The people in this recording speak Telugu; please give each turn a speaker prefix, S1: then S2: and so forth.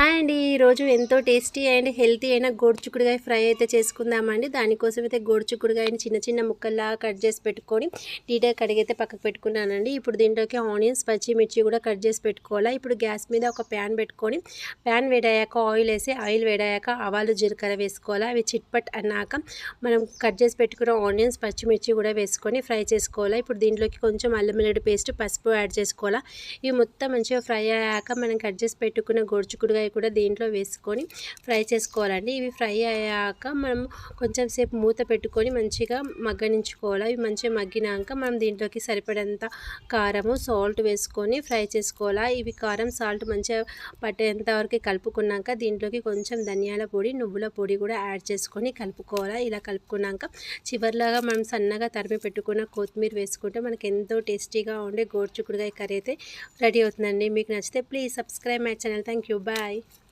S1: హాయ్ అండి. ఈరోజు ఎంతో టేస్టీ అండ్ హెల్తీ అయిన గోడుచుకుడుగాయ ఫ్రై అయితే చేసుకుందామండి. దానికోసం అయితే గోడుచుకుడుగాయని చిన్న చిన్న ముక్కల్లా కట్ చేసి పెట్టుకొని నీట్గా కడిగైతే పక్కకు పెట్టుకున్నానండి. ఇప్పుడు దీంట్లోకి ఆనియన్స్ పచ్చిమిర్చి కూడా కట్ చేసి పెట్టుకోవాలా. ఇప్పుడు గ్యాస్ మీద ఒక ప్యాన్ పెట్టుకొని ప్యాన్ వేడయ్యాక ఆయిల్ వేసి ఆయిల్ వేడయ్యాక ఆవాలు జీలకర్ర వేసుకోవాలా. అవి చిట్పట్ అన్నాక మనం కట్ చేసి పెట్టుకున్న ఆనియన్స్ పచ్చిమిర్చి కూడా వేసుకొని ఫ్రై చేసుకోవాలా. ఇప్పుడు దీంట్లోకి కొంచెం అల్లం పేస్ట్ పసుపు యాడ్ చేసుకోవాలా. ఇవి మొత్తం మంచిగా ఫ్రై అయ్యాక మనం కట్ చేసి పెట్టుకున్న గోడుచుకుడుగాయ కూడా దీంట్లో వేసుకొని ఫ్రై చేసుకోవాలండి. ఇవి ఫ్రై అయ్యాక మనం కొంచెం సేపు మూత పెట్టుకొని మంచిగా మగ్గనించుకోవాలి. ఇవి మంచిగా మగ్గినాక మనం దీంట్లోకి సరిపడంత కారము సాల్ట్ వేసుకొని ఫ్రై చేసుకోవాలి. ఇవి కారం సాల్ట్ మంచిగా పట్టేంత వరకు కలుపుకున్నాక దీంట్లోకి కొంచెం ధనియాల పొడి నువ్వుల పొడి కూడా యాడ్ చేసుకొని కలుపుకోవాలి. ఇలా కలుపుకున్నాక చివరిలాగా మనం సన్నగా తరిమి పెట్టుకున్న కొత్తిమీర వేసుకుంటే మనకి ఎంతో టేస్టీగా ఉండే గోరుచుకుడుగా కర్రీ అయితే రెడీ అవుతుందండి. మీకు నచ్చితే please subscribe my channel. Thank you. Bye. Bye.